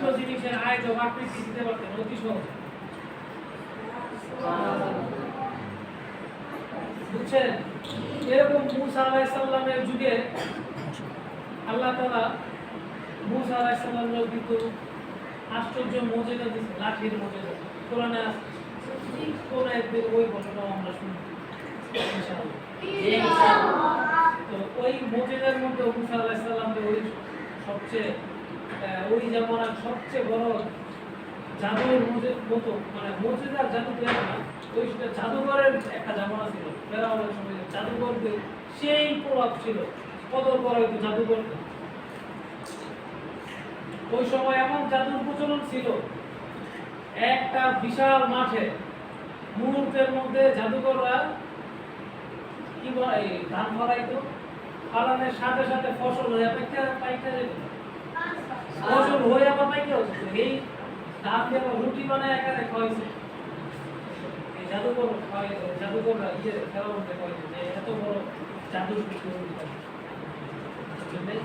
বিভিন্ন জিনিসের আয়োজন আকৃতি দিতে পারতেন অতি সহজে। বুঝছেন? এরকম মুসা আলাইসাল্লামের যুগে আল্লাহ তালা মুসা আলাইসাল্লামের কিন্তু আশ্চর্য মজেদা দিচ্ছে লাঠির মজেদা কোরআনে কোন একদিন ওই ঘটনাও আমরা শুনি তো ওই মজেদার মধ্যে মুসা আলাইসাল্লামের ওই সবচেয়ে ওই জামানার সবচেয়ে বড় জাদুর মতো মানে মজেদার জাদু না, ওই জাদুঘরের একটা জামানা ছিল। ফেরাউনের সময় জাদুঘরদের সেই প্রভাব ছিল। কদর করা হইতো জাদুঘরকে ওই সময় এমন জাদুর প্রচলন ছিল। একটা বিশাল মাঠে মুহূর্তের মধ্যে জাদুঘররা কি বলে ধান ফলাইতো ফলানোর সাথে সাথে ফসল হয়ে পাইকা পাইকা যেত ফসল হয়ে আবার পাইকা হতো এই ধান দিয়ে রুটি বানায় এখানে খাওয়াইছে। এই জাদুঘর খাওয়াই জাদুঘররা ইয়ে খেলা বলতে খাওয়াইছে যে এত বড় জাদু বুঝলেন?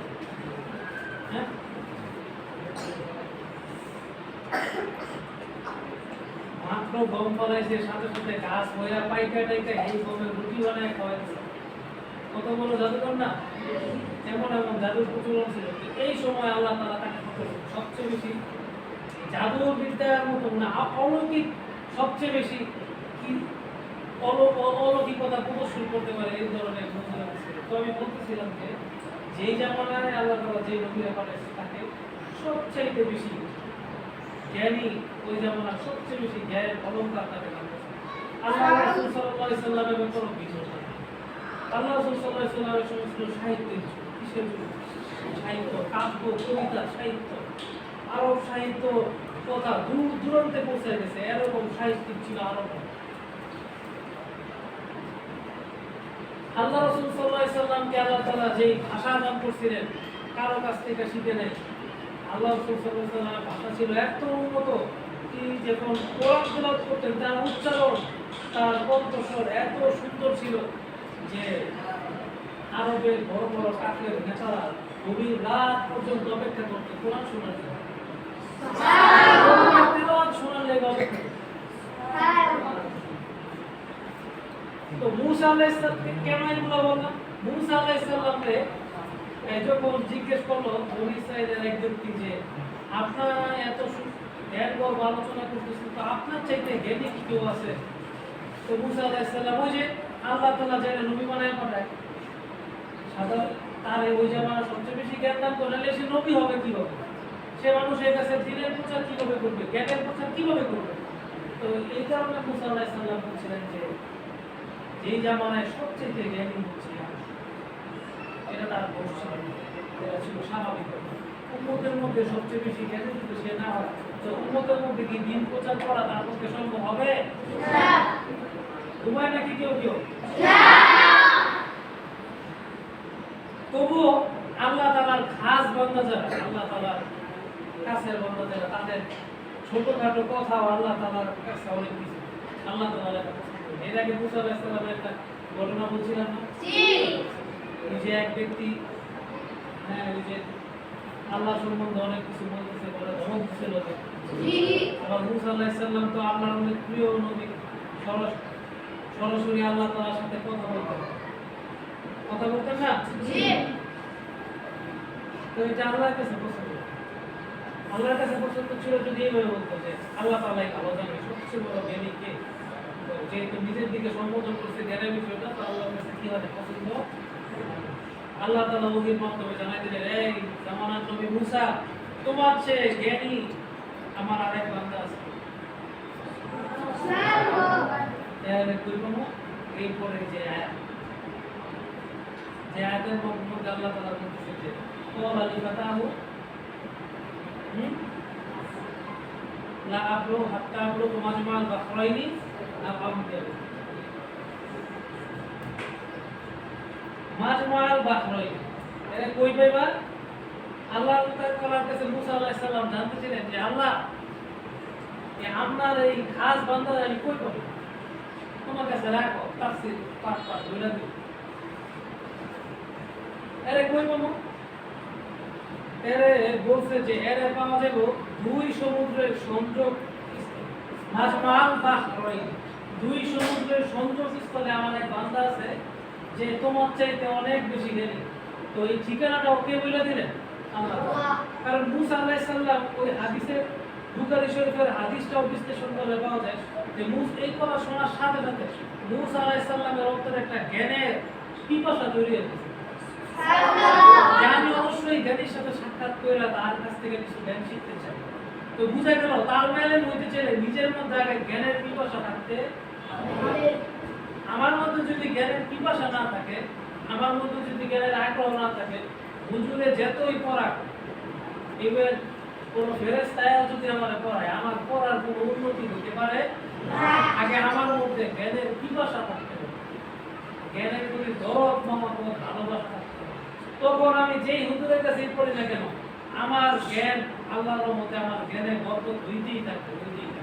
হ্যাঁ? মাত্র গম ফলাইছে, সাথে সাথে গাছ হইয়া পাইকা টাইকা এই গমের রুটি বানায় খাওয়াইছে। কত বড় জাদুকর না? এমন এমন জাদুর প্রচলন ছিল। এই সময় আল্লাহ তালা তাকে সবচেয়ে বেশি জাদুর বিদ্যার মতো, না, অলৌকিক সবচেয়ে বেশি কি অল- অলৌকিকতা প্রদর্শন করতে পারে এই ধরনের মুদ্রা তো আমি বলতেছিলাম যে, যেই জামানায় আল্লাহ তালা যে নবীরা পাঠাইছে তাকে সবচাইতে বেশি জ্ঞানী ওই জামানার সবচেয়ে বেশি জ্ঞানের অলঙ্কার তাকে আল্লাহ আল্লাহ রাসূল সাল্লাল্লাহু সাল্লামের সমস্ত সাহিত্য কিসের জন্য? সাহিত্য, কাব্য, কবিতা, সাহিত্য আরব সাহিত্য কথা দূর, দূরান্তে পৌঁছে গেছে। এরকম সাহিত্যিক ছিল আরব আল্লাহ রসুল সাল্লাহ সাল্লামকে আল্লাহ তালা যেই ভাষা দান করছিলেন, কারও কাছ থেকে শিখে নেই। আল্লাহ রসুল সাল্লাহ সাল্লামের ভাষা ছিল এত উন্নত কি যখন কোরআন করতেন, তার উচ্চারণ, তার কণ্ঠস্বর এত সুন্দর ছিল যে আরবের বড় বড় কাফের, নেতারা গভীর রাত পর্যন্ত অপেক্ষা করতে কোরআন শোনার জন্য। শোনার লেগে অপেক্ষা করতো। তো মুসা আলাইহিসসালামকে কেন এগুলো বললাম মুসা আলাইহিসসালামকে যখন জিজ্ঞেস করল বনি ইসরায়েলের এক ব্যক্তি যে আপনারা এত সু- জ্ঞান গর্ব আলোচনা করতেছেন তো আপনার চাইতে জ্ঞানী কি কেউ আছে? তো মুসা আলাইহিসসালাম ওই যে আল্লাহ যারা নবী বানায় পাঠায়। সাধারণ তার এই ওই জামানা সবচেয়ে বেশি জ্ঞান দান করলে সে নবী হবে কীভাবে? সে মানুষের কাছে দিনের প্রচার কীভাবে করবে? জ্ঞানের প্রচার কীভাবে করবে? তো এই কারণে মুসা আলাইহিসসালাম বলছিলেন যে যেই জামানায় সবচেয়ে জ্ঞানী হচ্ছে এটা তার দোষ ছিল। এটা ছিল স্বাভাবিক উম্মতের মধ্যে সবচেয়ে বেশি জ্ঞানী যদি সে না হয় তো উম্মতের মধ্যে কি দিন প্রচার করা তার পক্ষে সম্ভব হবে? উপায় নাকি কেউ কেউ? তবুও আল্লাহ তালার খাস বান্দা যারা আল্লাহ তালার কাছের বান্দা যারা তাদের ছোটখাটো কথাও আল্লাহ তালার কাছে অনেক কিছু। আল্লাহ তালার। এর আগে মুসা আলাইহিস একটা ঘটনা বলছিলাম না? যে এক ব্যক্তি হ্যাঁ ওই যে আল্লাহ সম্বন্ধে অনেক কিছু বলতেছে বলে ধমক দিচ্ছিল আবার মুসা আলাইহিস সালাম তো আল্লাহর অনেক প্রিয় নবী সরাসরি আল্লাহ তাআলার সাথে কথা বলতেন। কথা বলতেন না? তো এটা আল্লাহর কাছে পছন্দ। আল্লাহর কাছে পছন্দ ছিল যদি এইভাবে বলতো যে আল্লাহ তালাই ভালো জানে সবচেয়ে বড় জ্ঞানী কে তো যেহেতু নিজের দিকে সম্বোধন করছে জ্ঞানের বিষয়টা তো আল্লাহর কাছে কি হবে? পছন্দ? আল্লাহ তালা ওহির মাধ্যমে জানাই দিলেন এই জামানার নবী মুসা তোমার চেয়ে জ্ঞানী আমার আরেক বান্দা আছে। এর দুই নম্বর এরপরে যে আয়াত যে আয়াতের মধ্যে আল্লাহ তালা বলতেছে যে কল আলী ফাতাহু লা আবরু হাত্তা আবরু মাজমাল বাখরাইনি আব আমদের মাজমাল বাখরাইনি এটা কই পাইবা? আল্লাহ তাআলার কাছে মুসা আলাইহিস সালাম জানতে চাইলেন যে, আল্লাহ যে আপনার এই খাস বান্দার আমি কই পাবো? তোমার কাছে রাখো, তাফসীর পাঁচ পাঁচ দুইটা আরে কই পাবো এরে বলছে যে এরে পাওয়া যাবে দুই সমুদ্রের সংযোগ মাজমাল বাহরাইন। দুই সমুদ্রের সংযোগ স্থলে আমার এক বান্দা আছে যে তোমার চাইতে অনেক বেশি জ্ঞানী তো এই ঠিকানাটা ওকে বলে দিলেন? আল্লাহ। কারণ মুসা আলাইহিস সালাম ওই হাদিসের বুখারী শরীফের হাদিসটাও বিশ্লেষণ করে পাওয়া যায় যে মুস এই কথা শোনার সাথে সাথে মুসা আলাইহিস সালামের অন্তরে একটা জ্ঞানের পিপাসা তৈরি হয়েছে আমি অবশ্যই জ্ঞানীর সাথে সাক্ষাৎ করে তার কাছ থেকে কিছু জ্ঞান শিখতে চাই। তো বুঝা গেল তার মেলে হইতে নিজের মধ্যে আগে জ্ঞানের পিপাসা থাকতে আমার মধ্যে যদি জ্ঞানের পিপাসা না থাকে, আমার মধ্যে যদি জ্ঞানের আগ্রহ না থাকে, হুজুরে যতই পড়াক এবার কোনো ফেরেস্তায় যদি আমার পড়ায়, আমার পড়ার কোনো উন্নতি হতে পারে? আগে আমার মধ্যে জ্ঞানের পিপাসা থাকতে হবে। জ্ঞানের প্রতি দরদ মমত্ব ভালোবাসা থাকতে হবে তখন আমি যেই হুজুরের কাছে পড়ি না কেন? আমার জ্ঞান আল্লাহর রহমতে আমার জ্ঞানে বরকত হইতেই থাকবে থাকবে।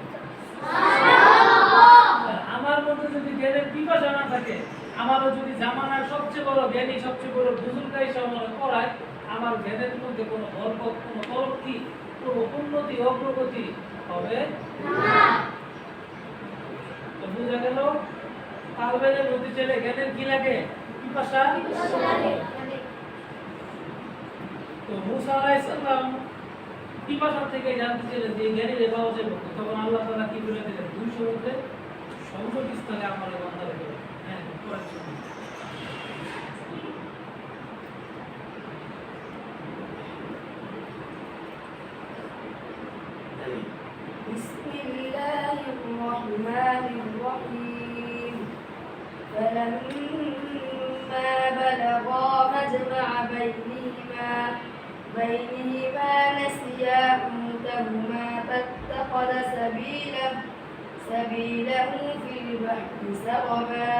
আমার মধ্যে যদি জ্ঞানের পিপাসা না থাকে আমারও যদি জামানার সবচেয়ে বড় জ্ঞানী সবচেয়ে বড় বুজুর্গ এসে আমার পড়ায় আমার জ্ঞানের মধ্যে কোনো বরকত কোনো তরক্কি কোনো উন্নতি অগ্রগতি হবে তো বুঝা গেল? তালবেলের মধ্যে চলে জ্ঞানের কি লাগে? পিপাসা? তো মুসা আলাইহিস সালাম পিপাসা থেকে জানতে চাইলেন যে জ্ঞানী রে পাওয়া যাবে তখন আল্লাহ তাআলা কি বলে দিলেন দুই সমুদ্রে সংযোগ স্থলে আমার এই বান্দা রেখে দেন। হ্যাঁ পরের ছবি। بسم الله الرحمن الرحيم فلما بلغا مجمع بينهما بينهما نسيا حوتهما فاتخذ سبيله سبيله في البحر سربا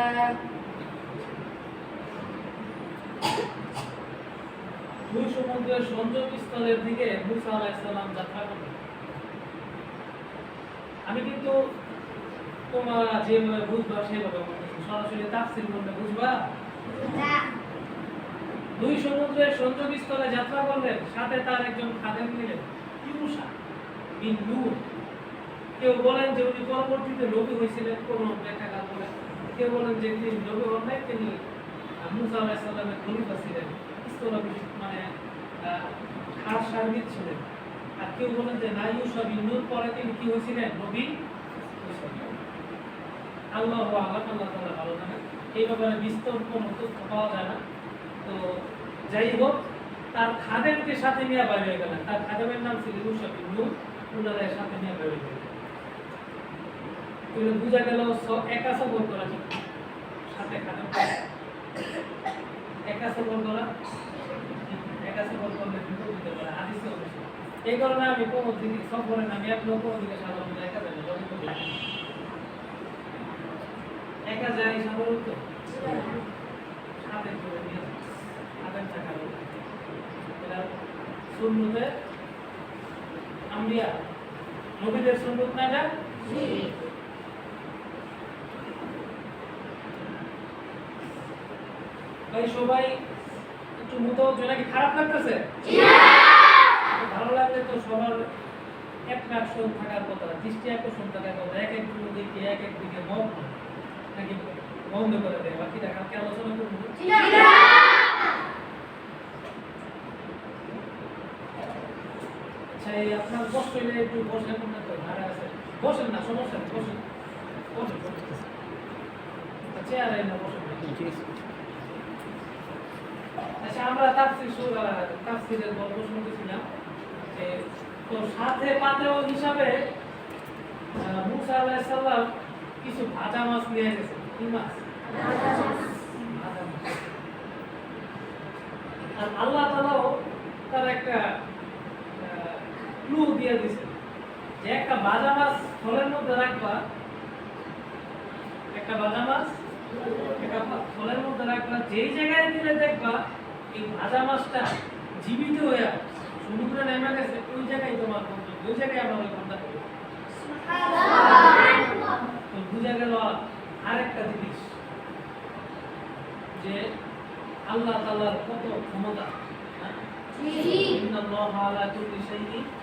দুই সমুদ্রের সংযোগ স্থলের দিকে মুসা আলাইহিস সালাম যাত্রা করলেন আমি কিন্তু তোমরা যেভাবে বুঝবা সেভাবে বলতেছি। সরাসরি তাফসীর করলে বুঝবা দুই সমুদ্রের সংযোগ স্থলে যাত্রা করলেন, সাথে তার একজন খাদেম নিলেন ইউসা বিন নূর। কেউ বলেন যে উনি পরবর্তীতে নবী হয়েছিলেন, কোন ব্যাখ্যাকার বলেন কেউ বলেন যে তিনি নবী হন নাই, তিনি মুসা আলাইহিস সালামের খলিফা ছিলেন মানে খাস সার্বিক ছিলেন। আর কেউ বলেন যে না, ইউসা বিন নূর, পরে তিনি কি হয়েছিলেন? নবী আল্লাহ আল্লাহ আল্লাহ তাআলা ভালো জানেন। এই ব্যাপারে বিস্তর কোনো তথ্য পাওয়া যায় না। যাই হোক তার খাদেমকে সাথে নিয়ে বাইরে গেলেন। তার খাদেমের নাম ছিল সাথে নিয়ে বাইরে গেলেন। গেল একা সফর করা সাথে খাদেম একা সফর করা? একা এই কারণে আমি এক সাধারণত একা সাধারণত? সাথে যাই। খাদেম এটা সুন্নতে আম্বিয়া। নবীদের সুন্নত না এটা ভাই সবাই একটু খারাপ লাগতেছে? ভালো লাগলে তো সবার এক আকর্ষণ থাকার কথা দৃষ্টি আকর্ষণ থাকার কথা এক এক দিকে এক এক দিকে মন নাকি বন্ধ করে দেয়? বাকিটা কালকে আলোচনা করব। আচ্ছা আপনার কষ্ট হলে একটু বসেন ভাড়া আছে। বসেন না সমস্যা নেই বসেন। বসেন বসেন। চেয়ারে না বসেন। আচ্ছা আমরা তাফসীর শুরু গল্প শুনতেছিলাম যে তো সাথে পাতেও হিসাবে মুসা আলাইহিস সালাম কিছু ভাজা মাছ নিয়ে গেছে। কি মাছ? মাছ। আর আল্লাহ তাআলাও তার একটা ক্লু দিয়ে দিছে। যে একটা ভাজা মাছ ফলের মধ্যে রাখবা একটা ভাজা মাছ একটা ফলের মধ্যে রাখবা যেই জায়গায় দিলে দেখবা এই ভাজা মাছটা জীবিত হয়ে সমুদ্রে নেমে গেছে ওই জায়গায় তোমার বন্ধু ওই জায়গায় আমার তো বুঝা গেল আরেকটা জিনিস যে আল্লাহ তাআলার কত ক্ষমতা হ্যাঁ? ইন্নাল্লাহা আলা কুল্লি শাইইন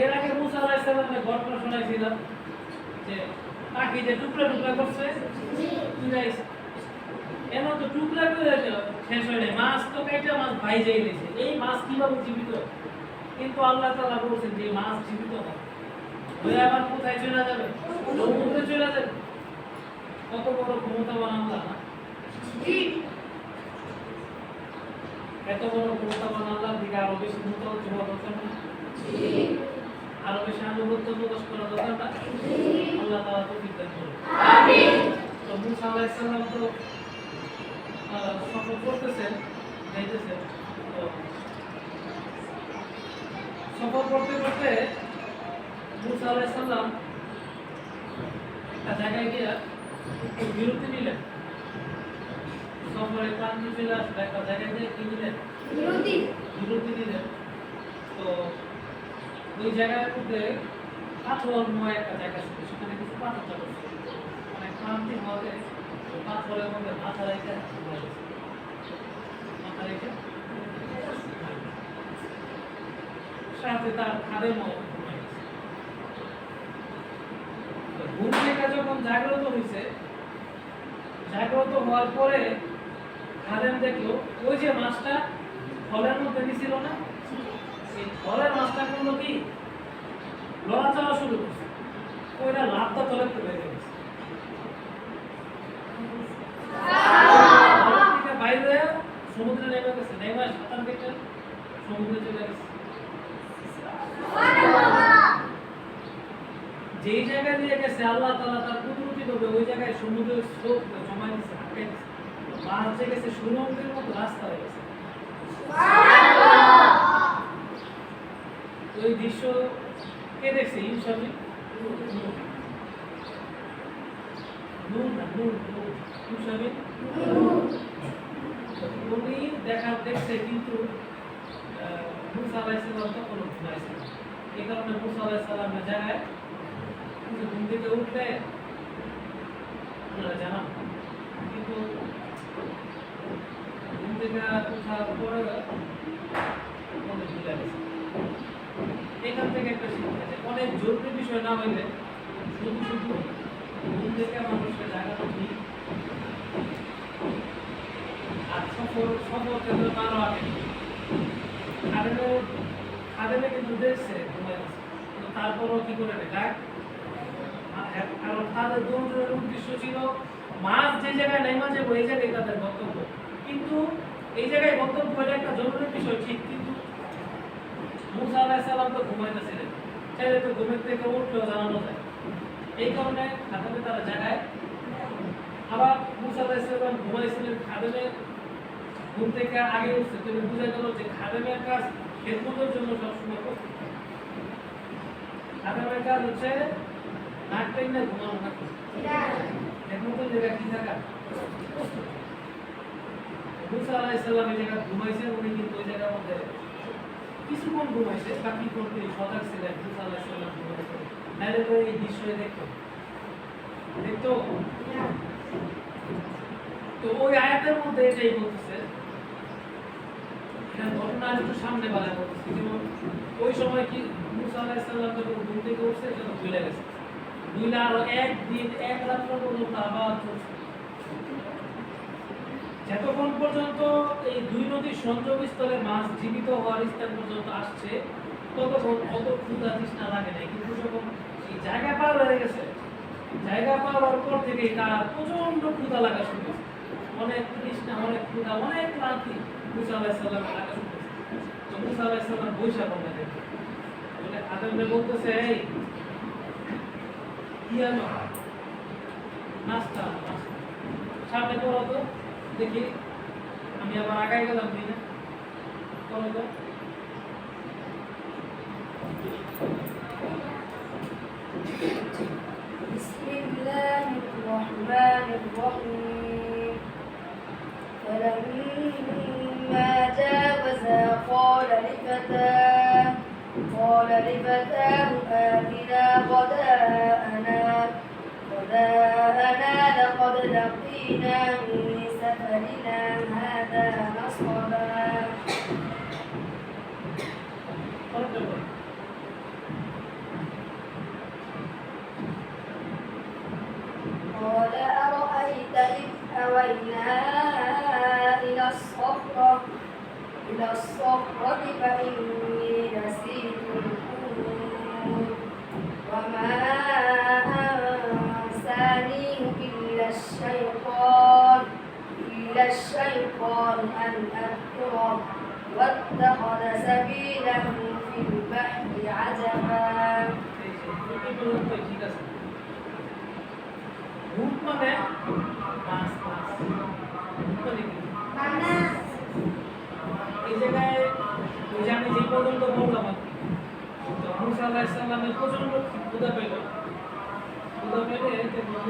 এর আগে মুসা আলাইহিস সালামের ঘটনা শোনাইছিলাম যে পাখি যে টুকরা টুকরা করছে এমন তো টুকরা করে শেষ হয় নাই। মাছ তো কাইটা মাছ ভাই যাই দিয়েছে এই মাছ কীভাবে জীবিত? কিন্তু আল্লাহ তাআলা বলছেন যে মাছ জীবিত হয়ে আবার কোথায় চলে যাবে? সমুদ্রে চলে যাবে। কত বড় ক্ষমতাবান আল্লাহ না। এত বড় ক্ষমতাবান আল্লাহ দিকে আরও বেশি দরকার না। আরও বেশি আনুগত্য প্রকাশ করা দরকার না আল্লাহ তাআলা তো বিদ্যান করুন। তো মুসা আলাইহিস সালাম তো সফর করতেছেন যাইতেছেন। সফর করতে করতে মুসা আলাইহিস সালাম একটা জায়গায় গিয়ে বিরতি নিলেন। সফরে ক্লান্তি চলে আসলে একটা জায়গায় গিয়ে কি নিলেন? বিরতি নিলেন। তো ওই জায়গার মধ্যে পাথরময় একটা জায়গা ছিল, সেখানে কিছু পাথর ছিল। মানে ক্লান্তি হওয়াতে পাথরের মধ্যে মাথা রেখে মাথা রেখে সাথে তার খাদের মতো থেকে যখন জাগ্রত হয়েছে, জাগ্রত হওয়ার পরে খাদেম দেখল, ওই যে মাছটা ফলের মধ্যে দিছিল না? এই মাছটা করল কি? লড়াচড়া শুরু করছে। ওইটা লাভটা তলে তুলে গেছে। বাইরে সমুদ্রে নেমে গেছে। গেছে। যেই জায়গায় দিয়ে গেছে, আল্লাহ তাআলা তার কুদরতি ভাবে ওই জায়গায় সমুদ্রের স্রোত দিয়েছে, আটকে দিয়েছে। মাছ গেছে সুরঙ্গের মতো রাস্তা হয়ে গেছে। ওই দৃশ্য কে দেখছে? ইনসাবি উনি দেখা, দেখছে কিন্তু মুসা আলাইহিস সালাম তখন ঘুমাইছে এই কারণে মুসা আলাইহিস সালামের জায়গায় কিন্তু ঘুম থেকে উঠলে আপনারা জানান। কিন্তু ঘুম থেকে উঠার পরে মনে ভুলে গেছে এখান থেকে একটা শিক্ষা অনেক জরুরি বিষয় না হইলে শুধু শুধু ঘুম থেকে মানুষকে জায়গাটা ঠিক। আর সফর সফর কেন্দ্র তারও আগে খাদেমে খাদেমে কিন্তু দেখছে তারপরও কি করে ডাক কারণ তাদের দৌড়ের উদ্দেশ্য ছিল মাছ যে জায়গায় নেমা যাব, এই জায়গায় তাদের বক্তব্য। কিন্তু এই জায়গায় বক্তব্য এটা একটা জরুরি বিষয় ঠিক মুসা আলাইহিস সালাম তো ঘুমাইতেছিলেন চাইলে তো ঘুমের থেকে উঠলেও জানানো যায়। এই কারণে খাদেমে তারা জায়গায় আবার মুসা আলাইহিস সালাম ঘুমাইছিলেন খাদেমে। ঘুম থেকে আগে উঠছে তুমি বুঝা গেল যে খাদেমের কাজ খেদমতের জন্য সবসময় করতে। খাদেমের কাজ হচ্ছে নাক টেনে ঘুমানো না খেদমতের জায়গা কি থাকা মুসা আলাইহিস সালাম এই জায়গা ঘুমাইছে উনি কিন্তু ওই জায়গার মধ্যে কিছুক্ষণ ঘুমাইছে কোন তিনি সজাগ আলাইহিস সালাম তো এই দৃশ্য দেখতো। দেখতো? তো ওই আয়াতের মধ্যে এটাই বলতেছে। ঘটনা একটু সামনে বেলা বলতেছে। যেমন ওই সময় কি মুসা আলাইহিস সালাম যখন ঘুম থেকে উঠছে সেটা ভুলে গেছে। ভুলে আরও একদিন এক রাত্র পর্যন্ত আবার চলছে। যতক্ষণ পর্যন্ত এই দুই নদীর সংযোগ স্থলে মাছ জীবিত হওয়ার স্থান পর্যন্ত আসছে। ততক্ষণ অত ক্ষুধা তৃষ্ণা লাগে নাই, কিন্তু যখন এই জায়গা পার হয়ে গেছে, জায়গা পাওয়ার পর থেকে তার প্রচণ্ড ক্ষুধা লাগা শুরু অনেক তৃষ্ণা, অনেক ক্ষুধা, অনেক ক্লান্তি মুসা লাগা শুরু মুসা বৈশা বলে আদমরে বলতেছে, এই নাস্তা সামনে করো তো। দেখি আমি আবার আগায় গেলাম তাই না কোনো তো بسم الله الرحمن الرحيم. فلما جاوزا قال لفتاه قال لفتاه آتنا غداءنا غداءنا لقد لقينا من بنا هذا نصبا؟ قال أرأيت إذ أوينا إلى الصخرة إلى الصخرة فإني نسيت الحوت وما أنسانيه إلا الشيطان. إلا الشيطان أن أذكره واتخذ سبيله في البحر عجبا এই যে, এই পর্যন্ত ঠিক আছে। ভূত মানে মাছ, মাছ। ভূত মানে কি? এই জায়গায় ওই যে আমি যে পর্যন্ত বললাম আর কি। তো মুসা আলাইহিস সালামের প্রচন্ড ক্ষুধা পেল ক্ষুধা পেলে যে মুসা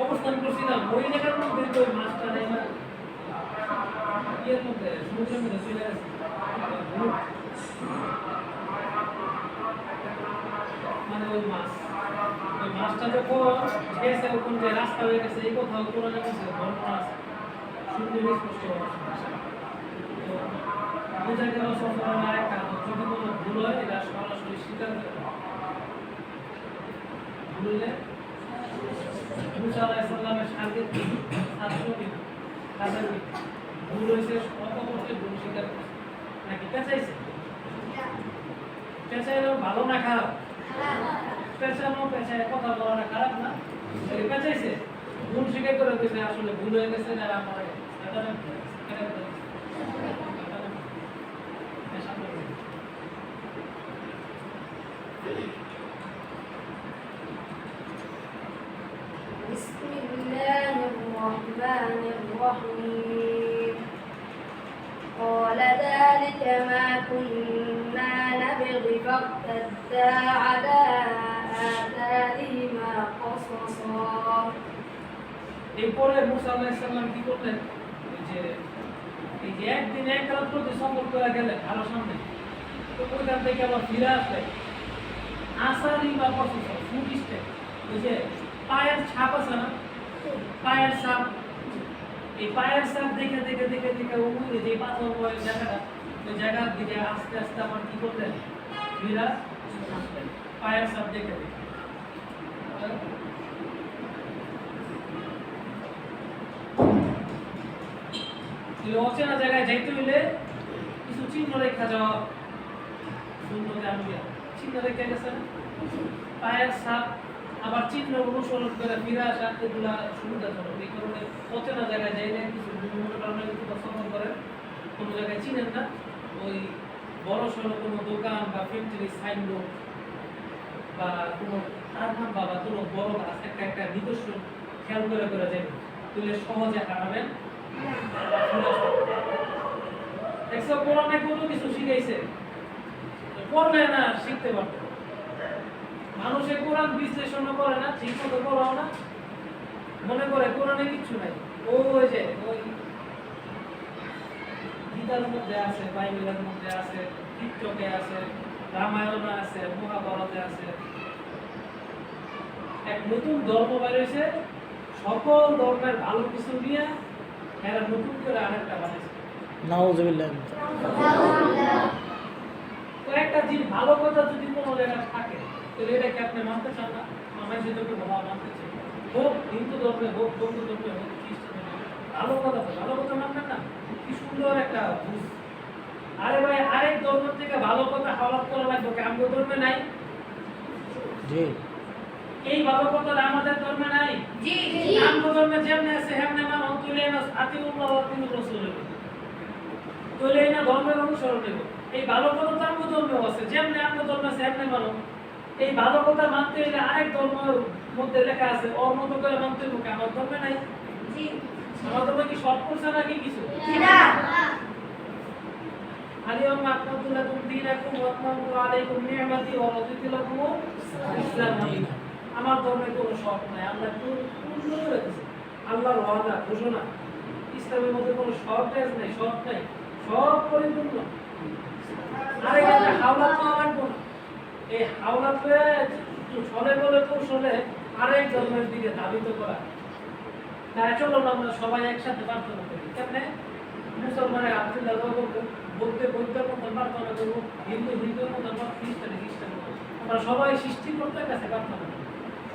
অবস্থান করছিলাম ওই জায়গার মধ্যে তো মাছটা নেই না ইয়ের মধ্যে, সমুদ্রের মধ্যে চলে। মানে ওই মাছ। মাছটা যখন গেছে ওখান যে রাস্তা হয়ে গেছে, এই কোথাও বর্ণনা আছে শুনতে স্পষ্ট বোঝা গেল যদি কোনো ভুল হয় এটা সরাসরি স্বীকার করে। ভুললে মুসা আলাইহিস সালামের সাথে ছাত্র তাদের ভুল হয়েছে অত ভুল না খারাপ বলাটা খারাপ না ভুল স্বীকার করে কইছে আসলে ভুল হয়ে গেছে না আমার সাধারণ ভুল হয়েছে। কেন ভুল হয়েছে? সাধারণ ভুল। পেশা করে গেছে। بسم الله الرحمن الرحيم قال ذلك ما كنا نبغي فارتدا على آثارهما قصصا এরপরে মুসা আলাইহিস সালাম কি করলেন ওই যে এই যে একদিন এক রাত্র যে সফর করে গেলেন আরো সামনে তো ওইখান থেকে আবার ফিরে আসলেন আসারি বা পছন্দ ফুড স্টেপ ওই যে পায়ের ছাপ আছে না? পায়ের ছাপ। এই পায়ের ছাপ দেখে দেখে দেখে দেখে ওই যে পাথর বয়ের জায়গাটা। ওই জায়গার দিকে আস্তে আস্তে আবার কি করলেন আসলেন পায়ের ছাপ দেখে দেখে। অচেনা জায়গায় যাইতে হইলে কিছু চিহ্ন রেখা যাওয়া সুন্দর আনবিয়া চিহ্ন রেখা গেছে পায়ের ছাপ আবার চিহ্ন অনুসরণ করে ফিরে আসা এগুলা সুবিধাজনক এই কারণে অচেনা জায়গায় যাইলে কিছু বিভিন্ন কারণে কিছু পছন্দ করেন, কোনো জায়গায় চিনেন না। ওই বড় সড়ো কোনো দোকান বা ফ্যাক্টরি সাইনবোর্ড বা কোনো কারখানা বা কোনো বড় গাছ একটা একটা নিজস্ব খেয়াল করে করে যাবেন তুলে সহজে হারাবেন দেখছ, কোরআনে কত কিছু শিখাইছে। পড়লে না শিখতে পারবে মানুষে কোরআন বিশ্লেষণ করে না ঠিক মতো পড়াও না। মনে করে কোরআনে কিচ্ছু নাই। ও ওই যে ওই গীতার মধ্যে আছে বাইবেলের মধ্যে আছে টিকটকে আছে রামায়ণে আছে মহাভারতে আছে। এক নতুন ধর্ম বেরিয়েছে সকল ধর্মের ভালো কিছু নিয়ে এরা নতুন করে আরেকটা বানাইছে। নাউজুবিল্লাহ। তো একটা জিনিস ভালো কথা যদি কোনো জায়গায় থাকে তাহলে এটাকে আপনি মানতে চান না? আমার যেটাকে ভালো মানতে চাই। হোক হিন্দু ধর্মে হোক বৌদ্ধ ধর্মে হোক খ্রিস্টান ধর্মে ভালো কথা তো ভালো কথা মানবেন না। কি সুন্দর একটা বুঝ। আরে ভাই আরেক ধর্ম থেকে ভালো কথা হাওলাত করা লাগবে কি আমগো ধর্মে নাই? জি। এই ভালো কথা আমাদের ধর্মে নাই। জি আমগো ধর্মে যেমনে আছে হেমনে মানো তুলে না আতিউল্লাহ ওয়া আতিউর রাসূল। তো তাহলে না ধর্মের অনুসরণ নেব এই ভালো কথা তো আমগো ধর্মেও আছে যেমনি আমগো ধর্ম আছে এমনি মানো এই ভালো কথা মানতে হলে আরেক ধর্মের মধ্যে লেখা আছে ওর মতো করে মানতে হবে আমার ধর্মে নাই জি আমার ধর্মে কি সব করছে নাকি কিছু না اليوم أكملت لكم دينكم وأتممت عليكم نعمتي ورضيت لكم الإسلام دينا আমার ধর্মে কোনো শখ নাই আল্লাহ পুরো পূর্ণ করে রেখেছে আল্লাহর ওয়াদা ঘোষণা ইসলামের মধ্যে কোনো শখ নাই শখ নাই সব পরিপূর্ণ। আরে এখানে হাওলাত না এই হাওলাতে ছলে বলে কৌশলে আরেক ধর্মের দিকে ধাবিত করা। তাই চলো না, আমরা সবাই একসাথে প্রার্থনা করি। কেমনে? মুসলমানের আব্দুল্লাহ বলতে বৌদ্ধের মতো প্রার্থনা করব, হিন্দু হিন্দুর মতো খ্রিস্টানে, খ্রিস্টান আমরা সবাই সৃষ্টিকর্তার কাছে প্রার্থনা